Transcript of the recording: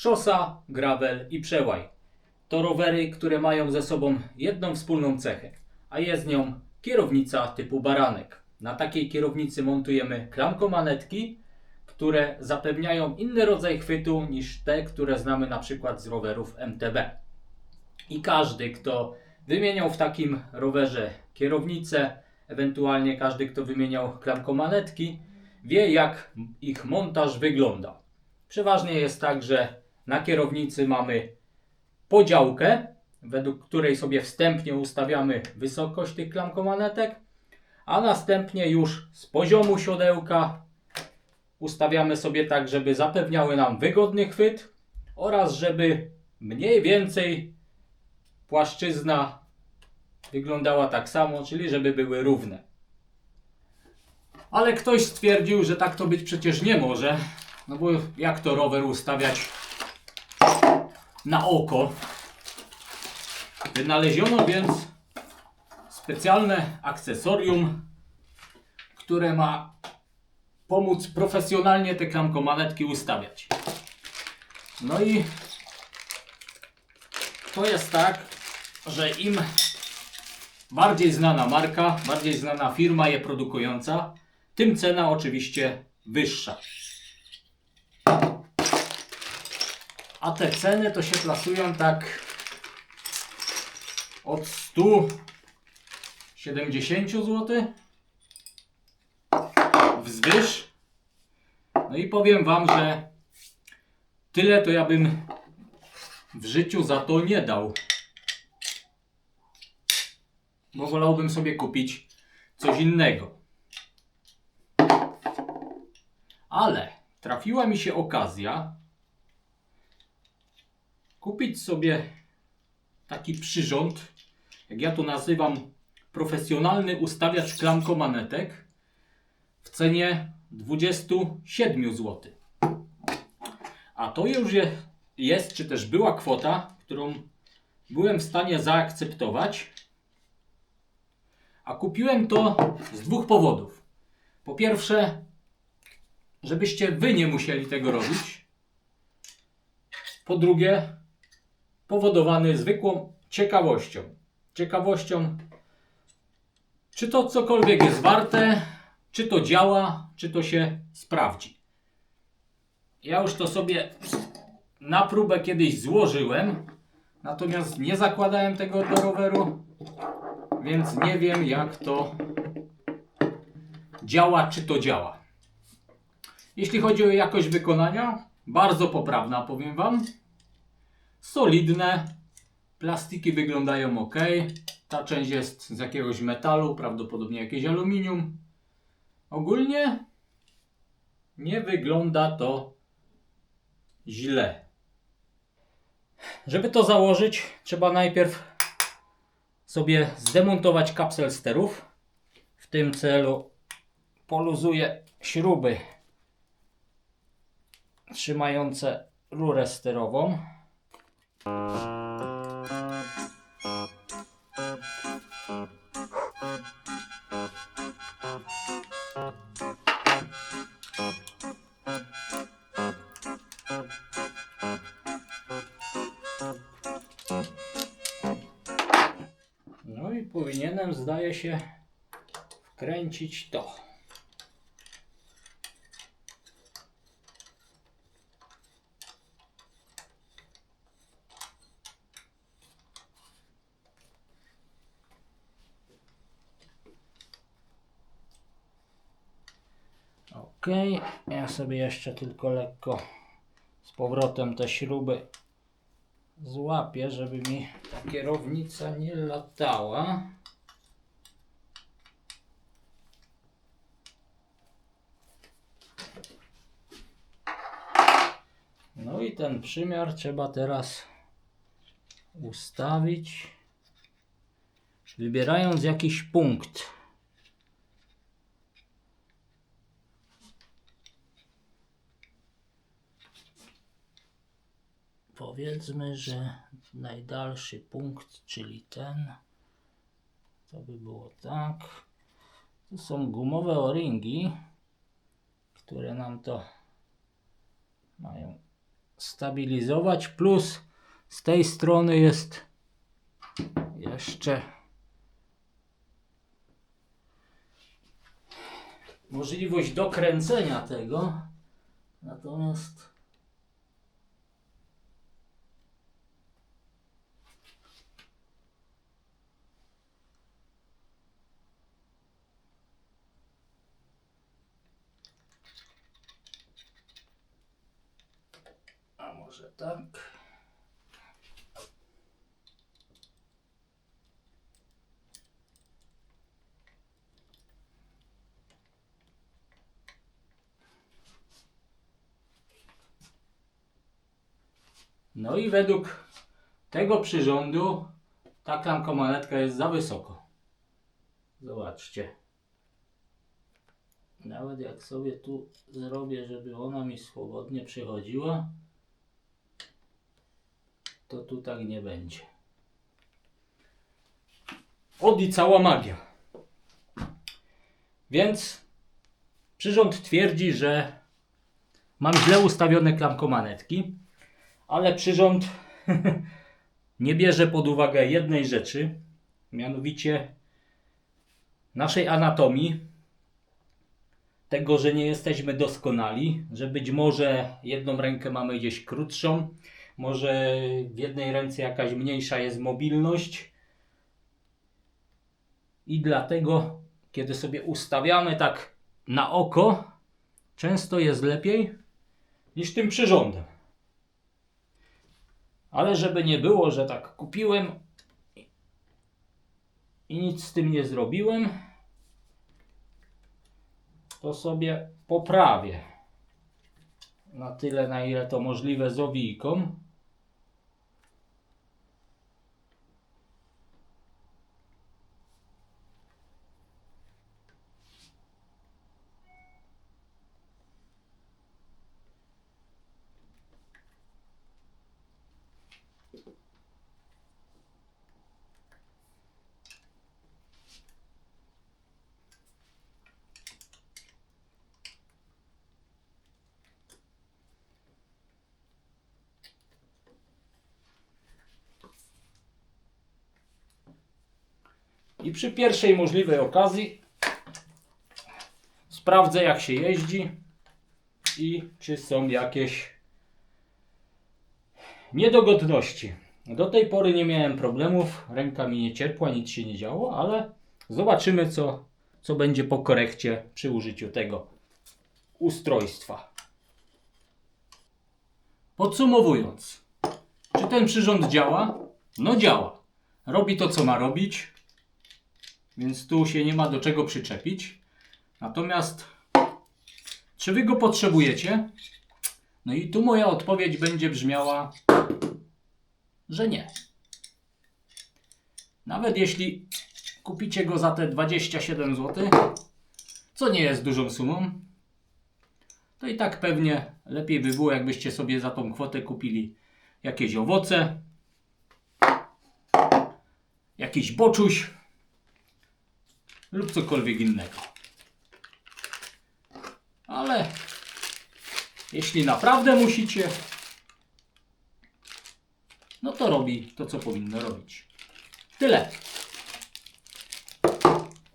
Szosa, gravel i przełaj. To rowery, które mają ze sobą jedną wspólną cechę, a jest nią kierownica typu baranek. Na takiej kierownicy montujemy klamkomanetki, które zapewniają inny rodzaj chwytu niż te, które znamy na przykład z rowerów MTB. I każdy, kto wymieniał w takim rowerze kierownicę, ewentualnie każdy, kto wymieniał klamkomanetki, wie jak ich montaż wygląda. Przeważnie jest tak, że na kierownicy mamy podziałkę, według której sobie wstępnie ustawiamy wysokość tych klamkomanetek, a następnie już z poziomu siodełka ustawiamy sobie tak, żeby zapewniały nam wygodny chwyt oraz żeby mniej więcej płaszczyzna wyglądała tak samo, czyli żeby były równe. Ale ktoś stwierdził, że tak to być przecież nie może, no bo jak to rower ustawiać na oko? Wynaleziono więc specjalne akcesorium, które ma pomóc profesjonalnie te klamkomanetki ustawiać. No i to jest tak, że im bardziej znana marka, bardziej znana firma je produkująca, tym cena oczywiście wyższa. A te ceny to się plasują tak od 170 zł wzwyż. No i powiem Wam, że tyle to ja bym w życiu za to nie dał. Bo wolałbym sobie kupić coś innego. Ale trafiła mi się okazja kupić sobie taki przyrząd, jak ja to nazywam, profesjonalny ustawiacz klamkomanetek w cenie 27 zł. A to już je- jest, czy też była kwota, którą byłem w stanie zaakceptować. A kupiłem to z dwóch powodów. Po pierwsze, żebyście wy nie musieli tego robić. Po drugie, powodowany zwykłą ciekawością. Ciekawością, czy to cokolwiek jest warte, czy to działa, czy to się sprawdzi. Ja już to sobie na próbę kiedyś złożyłem, natomiast nie zakładałem tego do roweru, więc nie wiem jak to działa, czy to działa. Jeśli chodzi o jakość wykonania, bardzo poprawna, powiem Wam. Solidne, plastiki wyglądają ok. Ta część jest z jakiegoś metalu, prawdopodobnie jakieś aluminium. Ogólnie nie wygląda to źle. Żeby to założyć, trzeba najpierw sobie zdemontować kapsel sterów. W tym celu poluzuję śruby trzymające rurę sterową. No i powinienem, zdaje się, wkręcić to. Ok, ja sobie jeszcze tylko lekko z powrotem te śruby złapię, żeby mi ta kierownica nie latała. No i ten przymiar trzeba teraz ustawić, wybierając jakiś punkt. Powiedzmy, że najdalszy punkt, czyli ten, to by było tak. Tu są gumowe o-ringi, które nam to mają stabilizować. Plus z tej strony jest jeszcze możliwość dokręcenia tego. Natomiast A może tak? No i według tego przyrządu ta klamkomanetka jest za wysoko. Zobaczcie. Nawet jak sobie tu zrobię, żeby ona mi swobodnie przychodziła, to tu tak nie będzie. Od cała magia. Więc przyrząd twierdzi, że mam źle ustawione klamkomanetki, ale przyrząd nie bierze pod uwagę jednej rzeczy, mianowicie naszej anatomii, tego, że nie jesteśmy doskonali, że być może jedną rękę mamy gdzieś krótszą, może w jednej ręce jakaś mniejsza jest mobilność. I dlatego, kiedy sobie ustawiamy tak na oko, często jest lepiej niż tym przyrządem. Ale żeby nie było, że tak kupiłem i nic z tym nie zrobiłem, to sobie poprawię na tyle, na ile to możliwe z owijką. I przy pierwszej możliwej okazji sprawdzę jak się jeździ i czy są jakieś niedogodności. Do tej pory nie miałem problemów, ręka mi nie cierpła, nic się nie działo, ale zobaczymy co, co będzie po korekcie przy użyciu tego ustrojstwa. Podsumowując, czy ten przyrząd działa? No działa. Robi to co ma robić, więc tu się nie ma do czego przyczepić. Natomiast, czy wy go potrzebujecie? No i tu moja odpowiedź będzie brzmiała, że nie. Nawet jeśli kupicie go za te 27 zł, co nie jest dużą sumą, to i tak pewnie lepiej by było, jakbyście sobie za tą kwotę kupili jakieś owoce, jakiś boczuś, lub cokolwiek innego. Ale jeśli naprawdę musicie, no to robi to, co powinno robić. Tyle.